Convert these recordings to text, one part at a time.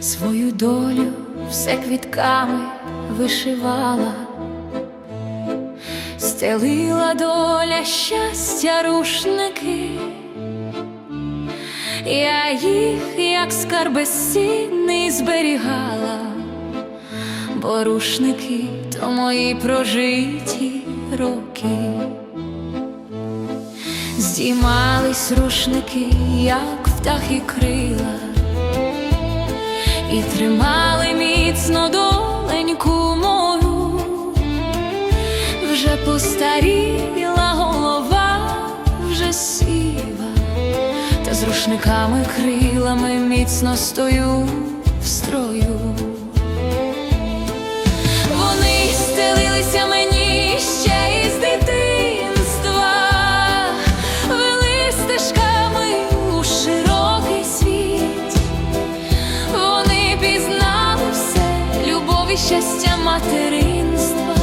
Свою долю все квітками вишивала, стелила доля щастя рушники, я їх, як скарб безцінний, зберігала, бо рушники то мої прожиті роки. Здіймались рушники, як птахи крила, і тримали міцно доленьку мою, вже постаріла голова, вже сіва, та з рушниками крилами міцно стою в строю. Щастя материнства,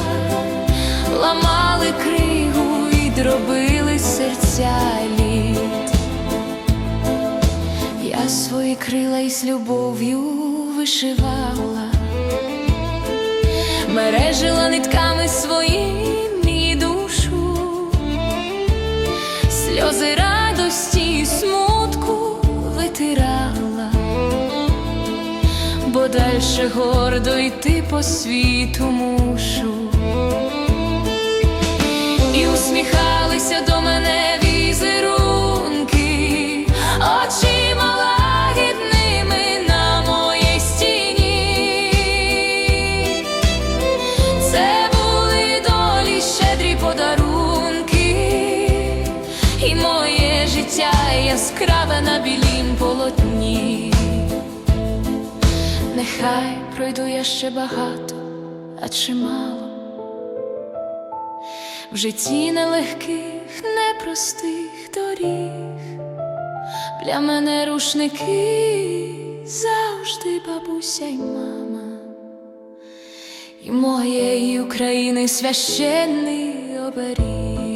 ламали кригу і дробили серця лід. Я свої крила із любов'ю вишивала. Мережила нитками своїм і душу, сльози радості і смутку витирала, бо дальше гордо йти по світу мушу. І усміхалися до мене візерунки, очима лагідними на моїй стіні. Це були долі щедрі подарунки, і моє життя яскраве на білім полотні. Нехай пройду я ще багато, а чимало. В житті нелегких, непростих доріг. Для мене рушники завжди бабуся й мама. І моєї України священний оберіг,